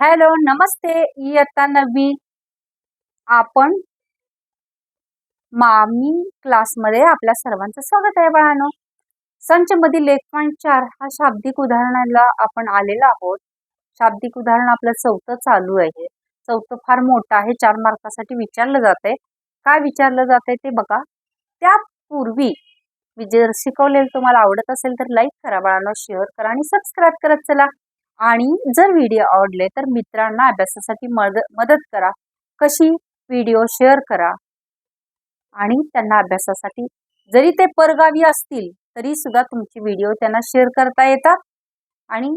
Hello नमस्ते. इयत्ता नवी आपण मामी क्लासमध्ये आपल्या सर्वांचं स्वागत आहे बाळानो. संच मधील एक पॉईंट चार हा शाब्दिक उदाहरणाला आपण आलेलो आहोत. शाब्दिक उदाहरण आपलं चौथं चालू आहे. चौथं फार मोठं आहे. चार मार्कासाठी विचारलं जात आहे काय विचारलं जात आहे ते बघा. त्यापूर्वी मी जर शिकवलेलं तुम्हाला आवडत असेल तर लाईक करा बाळानो शेअर करा आणि सबस्क्राईब करत चला. आणि जर व्हिडिओ आवडले तर मित्रांना अभ्यासासाठी मद मदत करा. कशी? व्हिडिओ शेअर करा. आणि त्यांना अभ्यासासाठी जरी ते परगावी असतील तरी सुद्धा तुमची व्हिडिओ त्यांना शेअर करता येतात आणि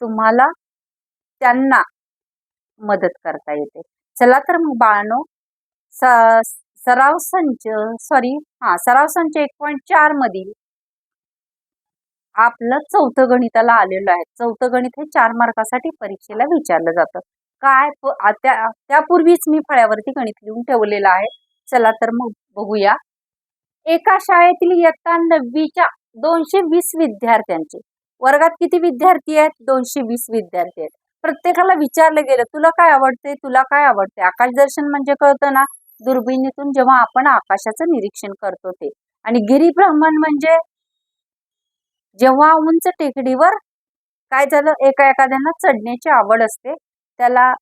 तुम्हाला त्यांना मदत करता येते. चला तर मग बाळानो स सराव संच सॉरी हां सराव संच एक पॉईंट चार मधील आपलं चौथं गणिताला आलेलं आहे. चौथं गणित हे चार मार्कासाठी परीक्षेला विचारलं जातं. काय त्यापूर्वीच मी फळ्यावरती गणित लिहून ठेवलेलं आहे. चला तर मग बघूया. एका शाळेतील इयत्ता नववीच्या दोनशे वीस विद्यार्थ्यांचे. वर्गात किती विद्यार्थी आहेत? दोनशे वीस विद्यार्थी आहेत. प्रत्येकाला विचारलं गेलं तुला काय आवडते तुला काय आवडते आकाश दर्शन म्हणजे कळतं ना? दुर्बिणीतून जेव्हा आपण आकाशाचं निरीक्षण करतो ते. आणि गिरीभ्रमण म्हणजे? जेव्हा उंच टेकडीवर काय झालं? एका एखाद्याला चढण्याची आवड असते. त्याला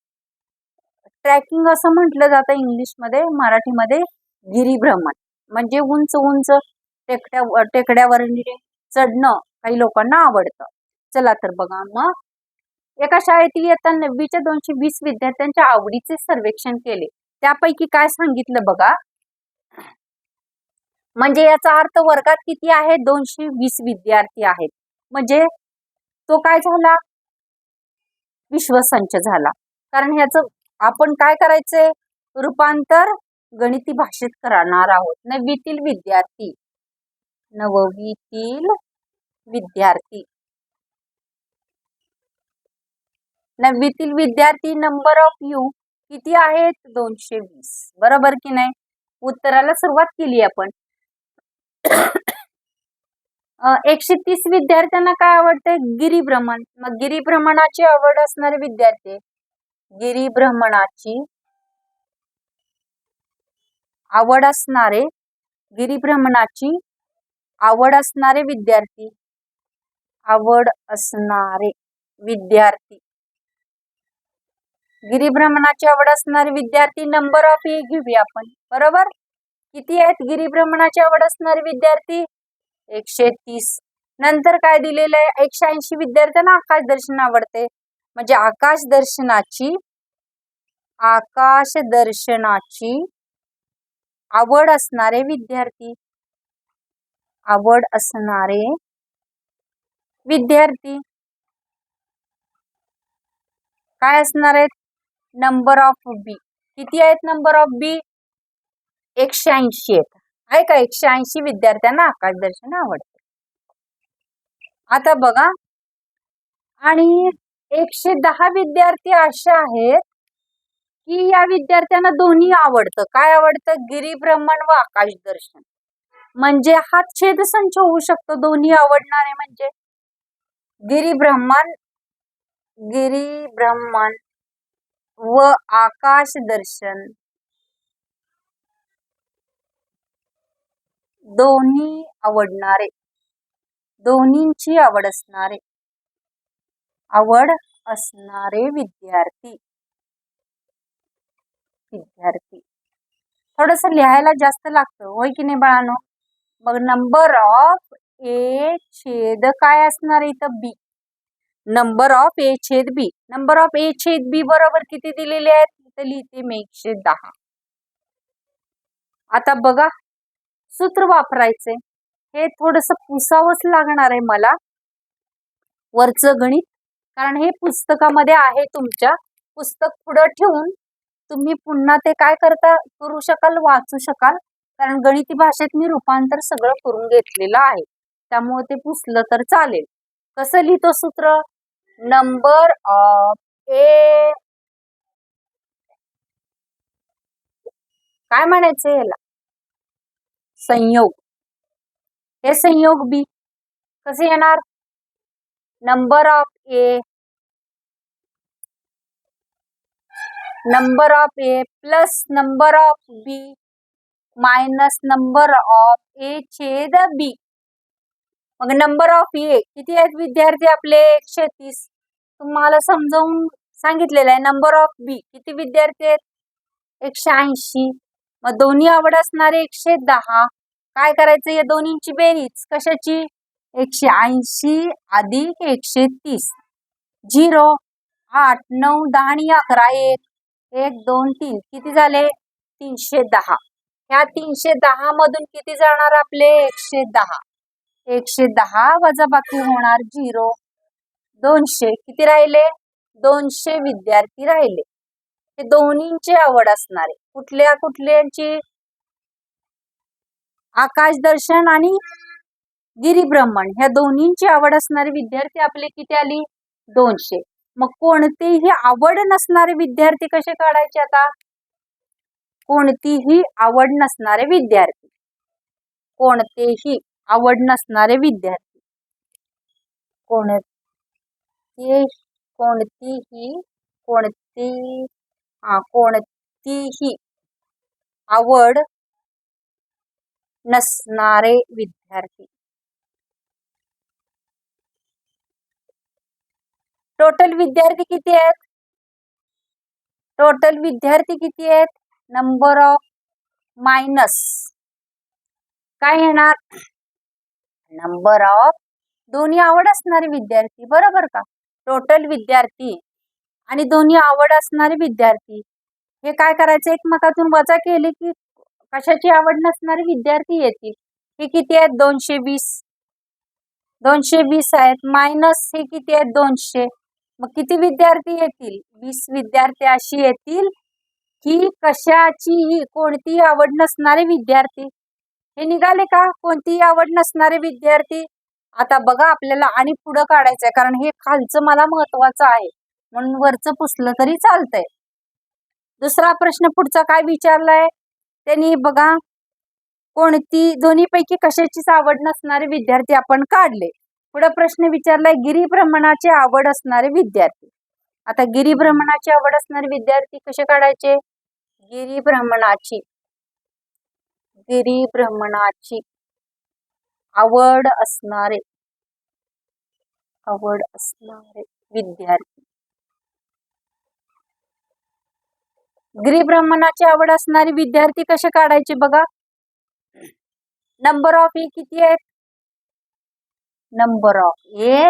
ट्रॅकिंग असं म्हटलं जातं इंग्लिशमध्ये मराठीमध्ये गिरीभ्रमण. म्हणजे उंच उंच टेकड्या टेकड्यावर चढणं काही लोकांना आवडतं. चला तर बघा मग. एका शाळेतील इयत्ता नववीच्या दोनशे वीस विद्यार्थ्यांच्या आवडीचे सर्वेक्षण केले. त्यापैकी काय सांगितलं बघा? म्हणजे याचा अर्थ वर्गात किती आहे? दोनशे वीस विद्यार्थी आहेत. म्हणजे तो काय झाला? विश्वसंच झाला. कारण ह्याचं आपण काय करायचंय? रूपांतर गणिती भाषेत करणार आहोत. नववीतील विद्यार्थी. नववीतील विद्यार्थी. नववीतील विद्यार्थी नंबर ऑफ यू किती आहेत? दोनशे वीस. बरोबर की नाही? उत्तराला सुरुवात केली आपण. एकशे तीस विद्यार्थ्यांना काय आवडते गिरीभ्रमण मग गिरीभ्रमणाची आवड असणारे विद्यार्थी गिरीभ्रमणाची आवड असणारे गिरीभ्रमणाची आवड असणारे विद्यार्थी आवड असणारे विद्यार्थी. गिरीभ्रमणाची आवड असणारे विद्यार्थी नंबर ऑफ ए घेऊया आपण. बरोबर? किती आहेत? गिरीभ्रमणाची आवड असणारे विद्यार्थी? एकशे तीस. नंतर काय दिलेलं आहे? एकशे ऐंशी विद्यार्थ्यांना आकाश दर्शन आवडते. म्हणजे आकाश दर्शनाची आकाश दर्शनाची आवड असणारे विद्यार्थी. आवड असणारे विद्यार्थी. काय असणार आहेत? नंबर ऑफ बी किती आहेत? नंबर ऑफ बी एकशे ऐंशी आहेत. आहे का? एकशे ऐंशी विद्यार्थ्यांना आकाश दर्शन आवडते. आता बघा. आणि एकशे दहा विद्यार्थी असे आहेत की या विद्यार्थ्यांना दोन्ही आवडतं. काय आवडतं? गिरीभ्रमण व आकाश दर्शन. म्हणजे हा छेदसंच होऊ शकतो दोन्ही आवडणारे म्हणजे. गिरीभ्रमण गिरीभ्रमण व आकाश दोन्ही आवडणारे. दोन्हींची आवड असणारे. आवड असणारे विद्यार्थी. विद्यार्थी. थोडस लिहायला जास्त लागतं होय की नाही बाळानो? मग नंबर ऑफ ए छेद काय असणार इथं बी नंबर ऑफ ए छेद बी नंबर ऑफ ए छेद बी बरोबर किती दिलेले आहेत? इथं लिहिते मी एकशे दहा. आता बघा सूत्र वापरायचे हे थोडस पुसावंच लागणार आहे मला. वरचं गणित. कारण हे पुस्तकामध्ये आहे तुमच्या. पुस्तक पुढं ठेवून तुम्ही पुन्हा ते काय करता करू शकाल वाचू शकाल. कारण गणिती भाषेत मी रूपांतर सगळं करून घेतलेलं आहे. त्यामुळे ते पुसलं तर चालेल. कसं लिहितो सूत्र? Number of A. काय म्हणायचं याला? संयोग. हे संयोग बी. कसे येणार? Number of A number of A plus number of B minus number of A छेद बी मग नंबर ऑफ ए किती आहेत विद्यार्थी आपले? एकशे तीस तुम्हाला समजावून सांगितलेलं आहे. नंबर ऑफ बी किती विद्यार्थी आहेत? एकशे ऐंशी. मग दोन्ही आवड असणारे एकशे दहा काय करायचं या दोन्हींची बेरीज? कशाची? एकशे ऐंशी अधिक एकशे तीस. झिरो आठ नऊ दहा आणि अकरा एक एक दोन तीन. किती झाले? तीनशे दहा. ह्या तीनशे दहा मधून किती जाणार आपले? एकशे दहा. एकशे दहा वजा बाकी होणार झिरो. दोनशे. किती राहिले? दोनशे विद्यार्थी राहिले. हे दोन्हींची आवड असणारे कुठल्या कुठल्याची आकाश दर्शन आणि गिरिभ्रमण ह्या दोन्हींची आवड असणारे विद्यार्थी आपले किती आली? दोनशे. मग कोणतीही आवड नसणारे विद्यार्थी कसे काढायचे आता? कोणतीही आवड नसणारे विद्यार्थी. कोणतेही आवड नसणारे विद्यार्थी. कोणते कोणतीही कोणती कोणतीही आवड नसणारे विद्यार्थी. टोटल विद्यार्थी किती आहेत? टोटल विद्यार्थी किती आहेत? नंबर ऑफ मायनस काय येणार? नंबर ऑफ दोन्ही आवड असणारे विद्यार्थी बरोबर का? टोटल विद्यार्थी आणि दोन्ही आवड असणारे विद्यार्थी. हे काय करायचं? एकमेकातून वजा केले की कशाची आवड नसणारे विद्यार्थी येतील. हे किती आहेत? दोनशे वीस. दोनशे वीस आहेत. मायनस हे किती आहेत? दोनशे. मग किती विद्यार्थी येतील? वीस विद्यार्थी अशी येतील की कशाचीही कोणतीही आवड नसणारे विद्यार्थी. हे निघाले का? कोणतीही आवड नसणारे विद्यार्थी. आता बघा आपल्याला आणि पुढं काढायचं आहे कारण हे खालचं मला महत्वाचं आहे. म्हणून वरचं पुसलं तरी चालतंय. दुसरा प्रश्न पुढचा काय विचारलाय? त्यांनी बघा कोणती दोन्हीपैकी कशाचीच आवड नसणारे विद्यार्थी आपण काढले. पुढे प्रश्न विचारलाय गिरीभ्रमणाची आवड असणारे विद्यार्थी. आता गिरीभ्रमणाची आवड असणारे विद्यार्थी कसे काढायचे? गिरीभ्रमणाची. गिरीभ्रमणाची आवड असणारे आवड असणारे विद्यार्थी. गिरिभ्रमणाची आवड असणारी विद्यार्थी कसे काढायचे बघा. नंबर ऑफ ए किती आहेत? नंबर ऑफ ए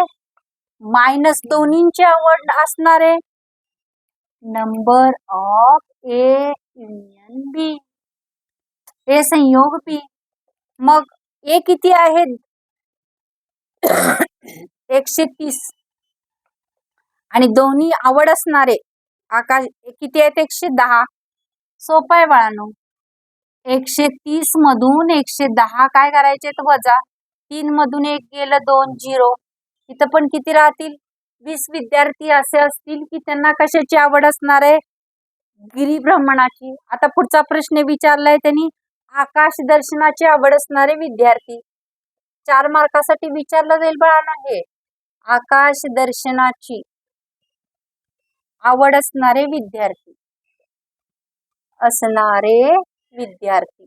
मायनस दोन्हींची आवड असणारे. Number of A union B A संयोग बी मग ए किती आहेत? एकशे तीस. आणि दोन्ही आवड असणारे आकाश किती आहेत? एकशे दहा. सोपं आहे बाळांनो. एकशे तीस मधून एकशे दहा काय करायचे तर वजा. तीन मधून एक गेलं दोन झिरो. इथं पण किती राहतील? वीस विद्यार्थी असे असतील की त्यांना कशाची आवड असणार आहे? गिरीभ्रमणाची आता पुढचा प्रश्न विचारलाय त्यांनी. आकाश दर्शनाची आवड असणारे विद्यार्थी. चार मार्कासाठी विचारलं जाईल बाळांना हे. आकाश दर्शनाची. आवड असणारे विद्यार्थी. असणारे विद्यार्थी.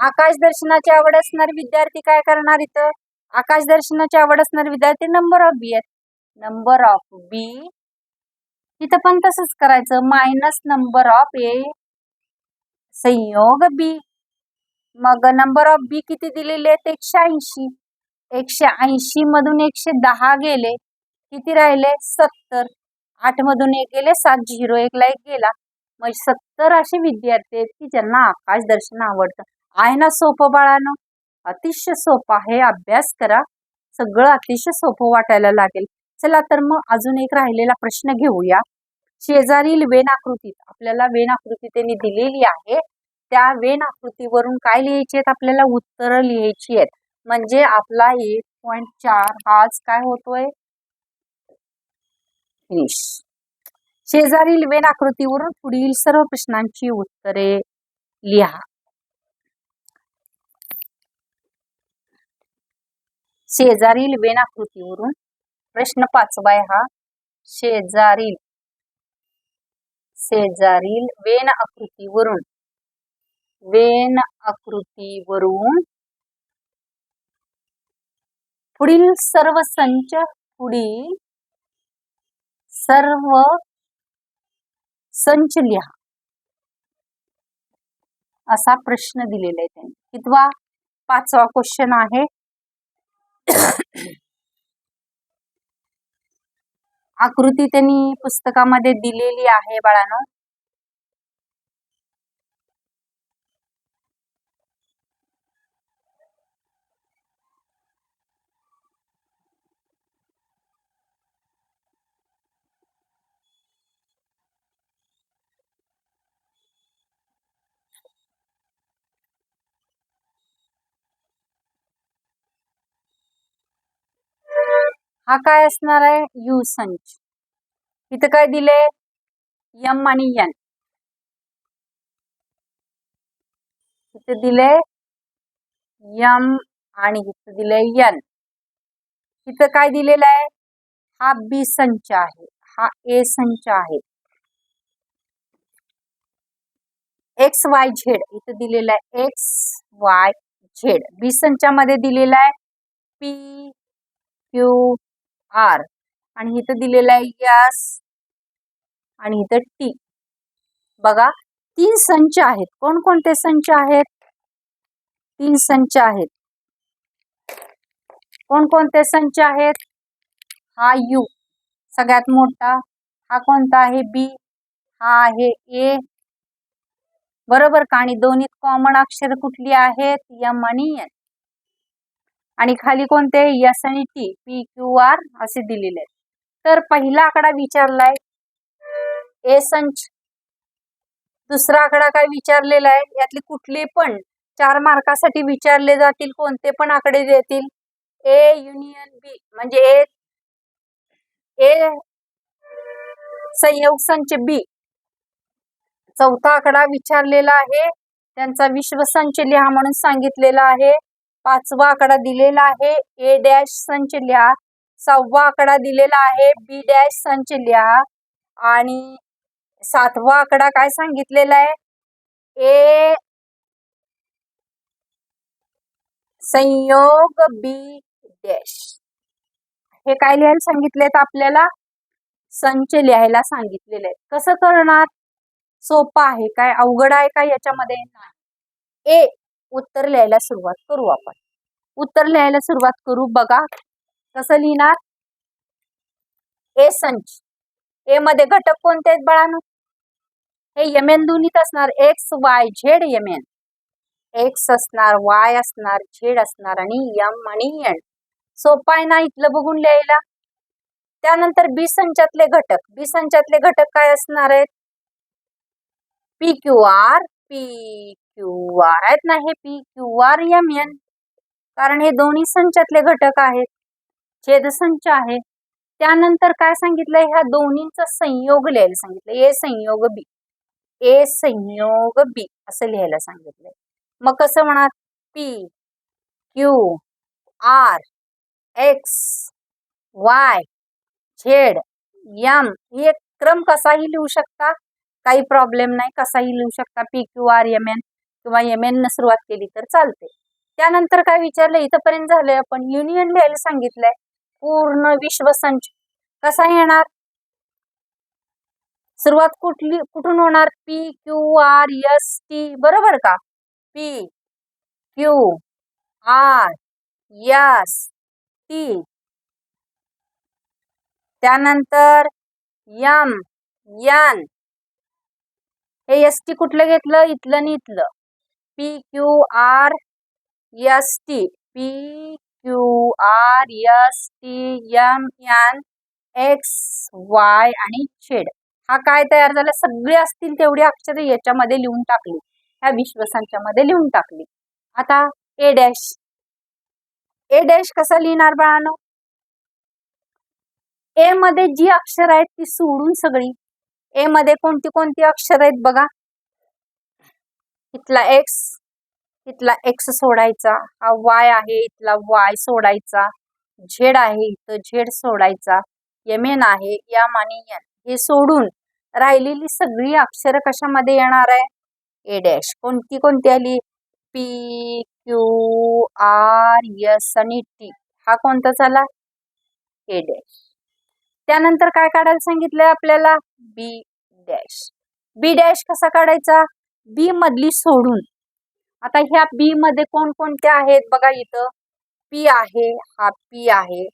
आकाश दर्शनाची आवड असणारे विद्यार्थी काय करणार इथं? आकाश दर्शनाची आवड असणारे विद्यार्थी नंबर ऑफ बी आहेत. नंबर ऑफ बी इथं पण तसंच करायचं. मायनस नंबर ऑफ ए संयोग बी मग नंबर ऑफ बी किती दिलेले आहेत? एकशे ऐंशी. एकशे ऐंशी मधून एकशे दहा गेले. किती राहिले? सत्तर. आठ मधून एक गेले सात झिरो एकला एक गेला. मग सत्तर असे विद्यार्थी आहेत की ज्यांना आकाश दर्शन आवडतं. आहे ना सोपं बाळानं? अतिशय सोपं आहे. अभ्यास करा. सगळं अतिशय सोपं वाटायला लागेल. चला तर मग अजून एक राहिलेला प्रश्न घेऊया. शेजारील वेन आकृतीत आपल्याला वेन आकृती त्यांनी दिलेली आहे. त्या वेन आकृतीवरून काय लिहायची आहेत? आपल्याला उत्तरं लिहायची आहेत. म्हणजे आपला एक पॉईंट चार हाच काय होतोय? फिनिश शेजारील वेन आकृतीवरून पुढील सर्व प्रश्नांची उत्तरे लिहा. शेजारील वेन आकृतीवरून प्रश्न पाचवा हा. शेजारील शेजारील वेन आकृतीवरून वेन आकृतीवरून पुढील सर्व संच पुढील सर्व संच लिहा असा प्रश्न दिलेला आहे त्यांनी. कितवा पाचवा क्वेश्चन आहे आकृती त्यांनी पुस्तकामध्ये दिलेली आहे बाळानो. हा काय असणार आहे? यू संच. इथं काय दिले यम आणि यन. इथे दिले यम आणि इथं दिले यन. इथं काय दिलेलं आहे? हा बी संच आहे. हा ए संच आहे. X Y Z. इथं दिलेलं आहे एक्स वाय झेड. बी संचामध्ये दिलेला आहे पी क्यू आर. आणि इथं दिलेलं आहे यस. आणि इथं टी. बघा तीन संच आहेत. कोणकोणते संच आहेत? तीन संच आहेत. कोणकोणते संच आहेत? हा यू. सगळ्यात मोठा. हा कोणता आहे? बी. हा आहे ए. बरोबर का? आणि दोन्हीत कॉमन अक्षर कुठली आहेत? यम आणि एन आणि खाली कोणते? यस आणि टी पी क्यू आर असे दिलेले आहेत. तर पहिला आकडा विचारलाय. ए संच. दुसरा आकडा काय विचारलेला आहे? यातले कुठले पण चार मार्कासाठी विचारले जातील कोणते पण आकडे देतील. ए युनियन बी म्हणजे ए ए संयोग संच बी चौथा आकडा विचारलेला आहे. त्यांचा विश्वसंच लिहा म्हणून सांगितलेला आहे. पाचवा आकडा दिलेला आहे. ए डॅश संच लिहा सहावा आकडा दिलेला आहे. बी डॅश संच लिहा आणि सातवा आकडा काय सांगितलेला आहे? ए संयोग बी डॅश. हे काय लिहायला सांगितलेत आपल्याला? संच लिहायला सांगितलेले आहेत कसं करणार? सोपं आहे. काय अवघड आहे का याच्यामध्ये? नाही. ए उत्तर लिहायला सुरुवात करू आपण. उत्तर लिहायला सुरुवात करू. बघा कसं लिहिणार? ए संच. ए मध्ये घटक कोणते आहेत बाळांनो? हे यमेन दोन्हीत असणार. X Y Z M N X असणार वाय असणार झेड असणार आणि यम आणि एन सोपाय ना इथलं बघून लिहायला? त्यानंतर बी संचातले घटक. बी संचातले घटक काय असणार आहेत? P Q R P Q R आहेत ना हे P Q R M N. कारण हे दोन्ही संचातले घटक आहेत. छेद संच आहे. त्यानंतर काय सांगितलंय? ह्या दोन्हींचा संयोग लिहायला सांगितलं ए संयोग बी. ए संयोग बी असं लिहायला सांगितलंय. मग कसं म्हणा P Q R X Y Z M हे क्रम कसाही लिहू शकता. काही प्रॉब्लेम नाही. कसाही लिहू शकता. P Q R M N. किंवा एम एन न सुरुवात केली तर चालते. त्यानंतर काय विचारलं? इथंपर्यंत झालंय आपण. युनियन लिहायला सांगितलंय. पूर्ण विश्वसंच कसा येणार? सुरुवात कुठली कुठून होणार? P Q R S T बरोबर का? P Q R S T त्यानंतर यम यन हे एस टी कुठलं घेतलं? इथलं आणि इथलं. P Q R S T. P Q R S T M N X Y आणि झेड. हा काय तयार झाला? सगळे असतील तेवढी अक्षरं याच्यामध्ये लिहून टाकली. ह्या विश्वसंचामध्ये लिहून टाकली. आता ए डॅश. ए डॅश कसा लिहिणार बाळानो? ए मध्ये जी अक्षर आहेत ती सोडून सगळी. ए मध्ये कोणती कोणती अक्षर आहेत बघा. इथला एक्स इथला एक्स सोडायचा. हा वाय आहे इथला वाय सोडायचा. झेड आहे इथं झेड सोडायचा. यम एन आहे यम आणि एन हे सोडून राहिलेली सगळी अक्षरं कशामध्ये येणार आहे? A dash. कोणती कोणती आली? पी क्यू आर एस आणि टी हा कोणता झाला? A dash. त्यानंतर काय काढायला सांगितलंय आपल्याला? बी डॅश. बी डॅश कसा काढायचा? बी मधली सोडून. आता ह्या बी मध्ये कोणकोणत्या आहेत बघा इथं. पी आहे हा पी आहे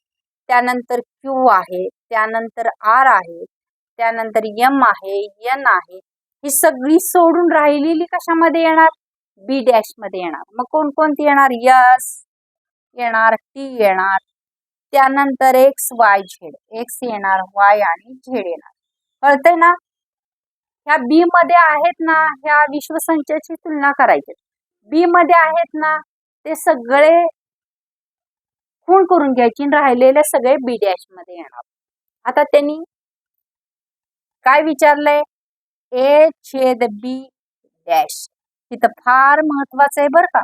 त्यानंतर क्यू आहे त्यानंतर आर आहे त्यानंतर एम आहे एन आहे. ही सगळी सोडून राहिलेली कशामध्ये येणार? बी डॅशमध्ये येणार. मग कोणकोणती येणार? यस येणार टी येणार. त्यानंतर एक्स वाय झेड. एक्स येणार वाय आणि झेड येणार. कळतंय ना? ह्या बी मध्ये आहेत ना ह्या विश्वसंचाची तुलना करायची. बी मध्ये आहेत ना ते सगळे खूण करून घ्यायची राहिलेले सगळे बी डॅशमध्ये येणार. आता त्यांनी काय विचारलंय? ए छेद बी डॅश इथं फार महत्वाचं आहे बरं का.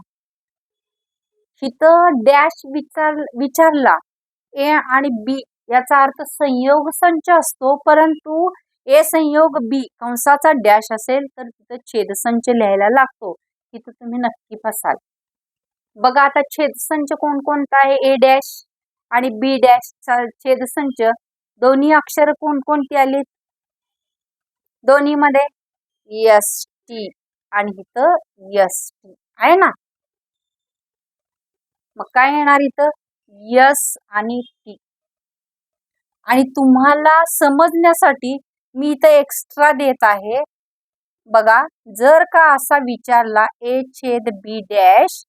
इथं डॅश विचार विचारला. ए आणि बी याचा अर्थ संयोग संच असतो परंतु ए संयोग बी कंसाचा डॅश असेल तर तिथं छेदसंच लिहायला लागतो. तिथं तुम्ही नक्की फसाल बघा आता छेदसंच कोणकोणता आहे? ए डॅश आणि बी डॅश छेदसंच दोन्ही अक्षर कोणकोणती आलीत? दोन्हीमध्ये? यस टी आणि इथं यस टी. आहे ना? मग काय येणार इथं? यस आणि टी. आणि तुम्हाला समजण्यासाठी मी इथं एक्स्ट्रा देत आहे. बघा जर का असा विचारला ए छेद बी डॅश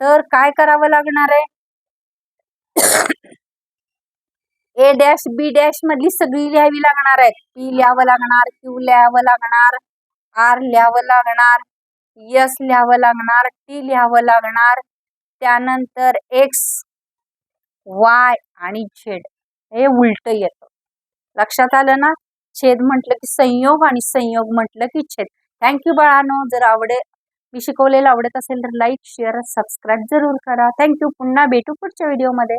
तर काय करावं लागणार आहे? ए डॅश बी डॅश मधली सगळी लिहावी लागणार आहेत. पी लिहावं लागणार क्यू लिहावं लागणार आर लिहावं लागणार यस लिहावं लागणार टी लिहावं लागणार. त्यानंतर एक्स वाय आणि झेड हे उलट येतं. लक्षात आलं ना? छेद म्हटलं की संयोग आणि संयोग म्हटलं की छेद. थँक्यू बाळानो. जर आवडे मी शिकवलेलं आवडत असेल तर लाईक शेअर सबस्क्राईब जरूर करा. थँक्यू पुन्हा भेटू पुढच्या व्हिडिओमध्ये